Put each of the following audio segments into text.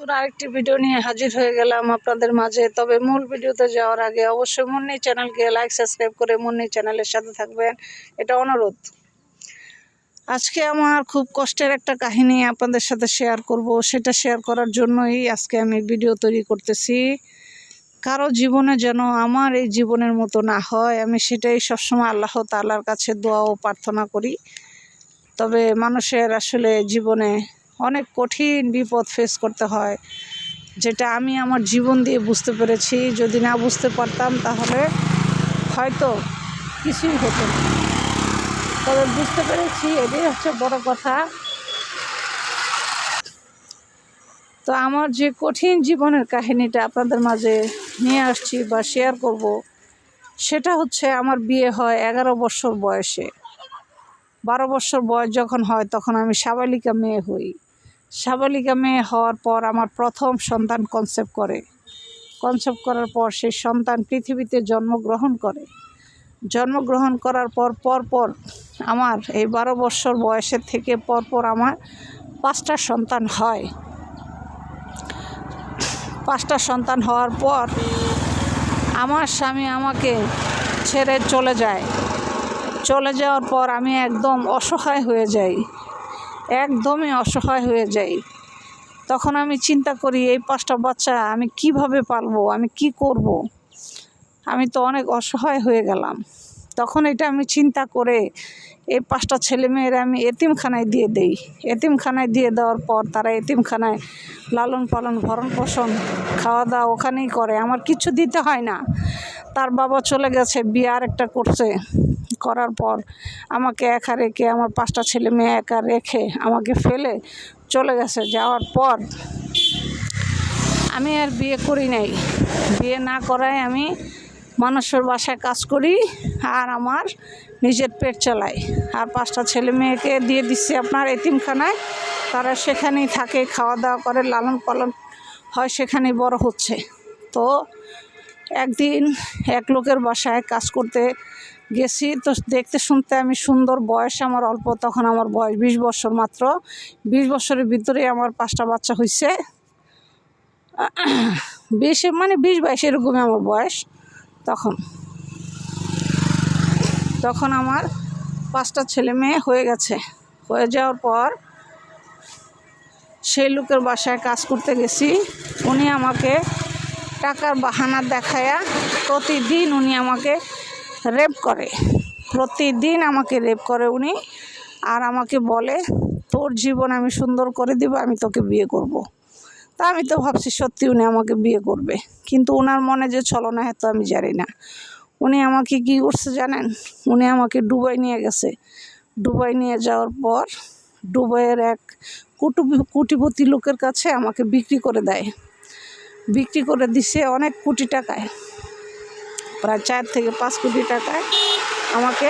নতুন আরেকটি ভিডিও নিয়ে হাজির হয়ে গেলাম আপনাদের মাঝে। তবে মূল ভিডিওতে যাওয়ার আগে অবশ্যই মুন্নি চ্যানেলকে লাইক সাবস্ক্রাইব করে মুন্নি চ্যানেলের সাথে থাকবেন। এটা অনুরোধ। আজকে আমার খুব কষ্টের একটা কাহিনী আপনাদের সাথে শেয়ার করব। সেটা শেয়ার করার জন্যই আজকে আমি ভিডিও তৈরি করতেছি। কারও জীবনে যেন আমার এই জীবনের মতো না হয়, আমি সেটাই সবসময় আল্লাহ তাআলার কাছে দোয়া ও প্রার্থনা করি। তবে মানুষের আসলে জীবনে অনেক কঠিন বিপদ ফেস করতে হয়, যেটা আমি আমার জীবন দিয়ে বুঝতে পেরেছি। যদি না বুঝতে পারতাম, তাহলে হয়তো কিছুই হতো না। তবে বুঝতে পেরেছি, এটাই হচ্ছে বড় কথা। তো আমার যে কঠিন জীবনের কাহিনীটা আপনাদের মাঝে নিয়ে আসছি বা শেয়ার করব, সেটা হচ্ছে আমার বিয়ে হয় এগারো বছর বয়সে। বারো বছর বয়স যখন হয়, তখন আমি সাবালিকা মেয়ে হই। সাবালিকা মেয়ে হওয়ার পর আমার প্রথম সন্তান কনসেপ্ট করে। কনসেপ্ট করার পর সেই সন্তান পৃথিবীতে জন্মগ্রহণ করে। জন্মগ্রহণ করার পর পর পর আমার এই বারো বছর বয়সের থেকে পর পর আমার পাঁচটা সন্তান হয়। পাঁচটা সন্তান হওয়ার পর আমার স্বামী আমাকে ছেড়ে চলে যায়। চলে যাওয়ার পর আমি একদম অসহায় হয়ে যাই। একদমই অসহায় হয়ে যাই। তখন আমি চিন্তা করি, এই পাঁচটা বাচ্চা আমি কীভাবে পালবো? আমি কি করব। আমি তো অনেক অসহায় হয়ে গেলাম। তখন এটা আমি চিন্তা করে, এই পাঁচটা ছেলেমেয়েরা আমি এতিমখানায় দিয়ে দেই। এতিমখানায় দিয়ে দেওয়ার পর তারা এতিমখানায় লালন পালন, ভরণ পোষণ, খাওয়া দাওয়া ওখানেই করে। আমার কিছু দিতে হয় না। তার বাবা চলে গেছে, বিয়ে আর একটা করছে। করার পর আমাকে একা রেখে, আমার পাঁচটা ছেলে মেয়ে একা রেখে আমাকে ফেলে চলে গেছে। যাওয়ার পর আমি আর বিয়ে করি নাই। বিয়ে না করায় আমি মানুষের বাসায় কাজ করি আর আমার নিজের পেট চালাই। আর পাঁচটা ছেলে মেয়েকে দিয়ে দিচ্ছি আপনার এতিমখানায়। তারা সেখানেই থাকে খাওয়া দাওয়া করে লালন পালন হয়, সেখানেই বড় হচ্ছে। তো একদিন এক লোকের বাসায় কাজ করতে গেছি। তো দেখতে শুনতে আমি সুন্দর বয়স আমার অল্প, তখন আমার বয়স বিশ বছর মাত্র। বিশ বছরের ভিতরে আমার পাঁচটা বাচ্চা হয়েছে বিশ মানে বিশ বাইশ এরকমই আমার বয়স তখন। তখন আমার পাঁচটা ছেলে মেয়ে হয়ে গেছে। হয়ে যাওয়ার পর সেই লোকের বাসায় কাজ করতে গেছি। উনি আমাকে টাকার বাহানা দেখায়া প্রতিদিন উনি আমাকে রেপ করে। প্রতিদিন আমাকে রেপ করে উনি আর আমাকে বলে, তোর জীবন আমি সুন্দর করে দিব, আমি তোকে বিয়ে করব। তা আমি তো ভাবছি সত্যি উনি আমাকে বিয়ে করবে। কিন্তু ওনার মনে যে ছলনা হয়তো আমি জানি না। উনি আমাকে কি করছে জানেন? উনি আমাকে ডুবাই নিয়ে গেছে। ডুবাই নিয়ে যাওয়ার পর ডুবাইয়ের এক কুটু কুটিপতি লোকের কাছে আমাকে বিক্রি করে দেয়। বিক্রি করে দিছে অনেক কোটি টাকায়। প্রায় চার থেকে পাঁচ কোটি টাকায় আমাকে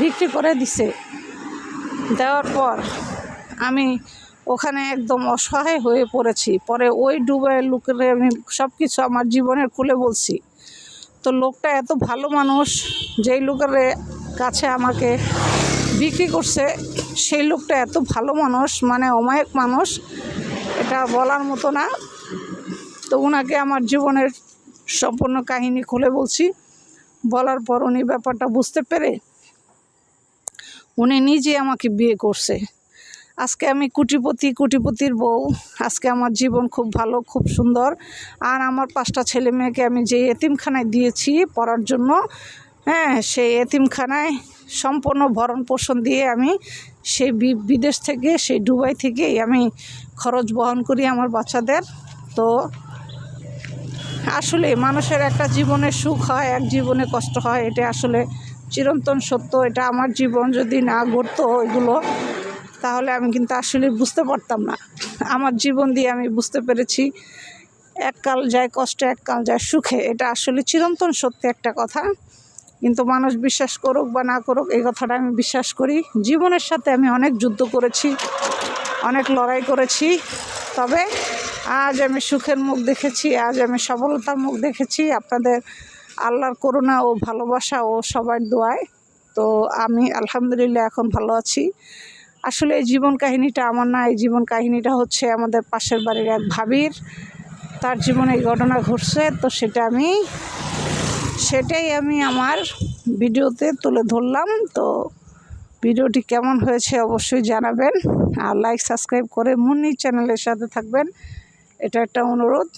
বিক্রি করে দিছে। দেওয়ার পর আমি ওখানে একদম অসহায় হয়ে পড়েছি। পরে ওই ডুবাইয়ের লোকের আমি সব কিছু আমার জীবনের খুলে বলছি। তো লোকটা এত ভালো মানুষ, যেই লোকের কাছে আমাকে বিক্রি করছে, সেই লোকটা এত ভালো মানুষ মানে অমায়ক মানুষ, এটা বলার মতো না। তো ওনাকে আমার জীবনের সম্পূর্ণ কাহিনী খুলে বলছি। বলার পর উনি ব্যাপারটা বুঝতে পেরে উনি নিজে আমাকে বিয়ে করছে। আজকে আমি কুটিপতি, কুটিপতির বউ। আজকে আমার জীবন খুব ভালো, খুব সুন্দর। আর আমার পাঁচটা ছেলে মেয়েকে আমি যে এতিমখানায় দিয়েছি পড়ার জন্য হ্যাঁ সেই এতিমখানায় সম্পূর্ণ ভরণ পোষণ দিয়ে আমি সেই বিদেশ থেকে, সেই দুবাই থেকেই আমি খরচ বহন করি আমার বাচ্চাদের। তো আসলে মানুষের একটা জীবনে সুখ হয়, এক জীবনে কষ্ট হয়, এটা আসলে চিরন্তন সত্য। এটা আমার জীবন যদি না ঘটতো এগুলো তাহলে আমি কিন্তু আসলে বুঝতে পারতাম না। আমার জীবন দিয়ে আমি বুঝতে পেরেছি, এক কাল যায় কষ্টে, এক কাল যায় সুখে। এটা আসলে চিরন্তন সত্যি একটা কথা। কিন্তু মানুষ বিশ্বাস করুক বা না করুক, এই কথাটা আমি বিশ্বাস করি। জীবনের সাথে আমি অনেক যুদ্ধ করেছি, অনেক লড়াই করেছি। তবে আজ আমি সুখের মুখ দেখেছি, আজ আমি সফলতার মুখ দেখেছি। আপনাদের আল্লাহর করুণা ও ভালোবাসা ও সবার দোয়ায়। তো আমি আলহামদুলিল্লাহ এখন ভালো আছি। আসলে এই জীবন কাহিনীটা আমার না, এই জীবন কাহিনীটা হচ্ছে আমাদের পাশের বাড়ির এক ভাবির। তার জীবনে এই ঘটনা ঘটছে, তো সেটা আমি, সেটাই আমি আমার ভিডিওতে তুলে ধরলাম। তো ভিডিওটি কেমন হয়েছে অবশ্যই জানাবেন। আর লাইক সাবস্ক্রাইব করে মুন্নি চ্যানেলের সাথে থাকবেন। এটা একটা অনুরোধ।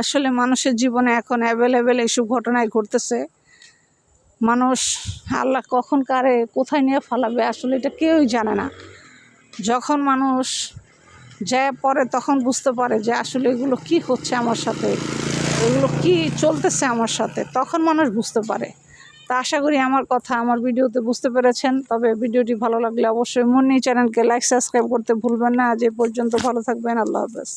আসলে মানুষের জীবনে এখন অ্যাভেলেবেল এইসব ঘটনায় ঘটতেছে। মানুষ আল্লাহ কখন কারে কোথায় নিয়ে ফালাবে আসলে এটা কেউই জানে না। যখন মানুষ যায় পরে তখন বুঝতে পারে যে আসলে এগুলো কি হচ্ছে আমার সাথে, এগুলো কি চলতেছে আমার সাথে, তখন মানুষ বুঝতে পারে। তা আশা করি আমার কথা, আমার ভিডিওতে বুঝতে পেরেছেন। তবে ভিডিওটি ভালো লাগলে অবশ্যই মুন্নি চ্যানেলকে লাইক সাবস্ক্রাইব করতে ভুলবেন না। আজ এ পর্যন্ত ভালো থাকবেন। আল্লাহ হাফেজ।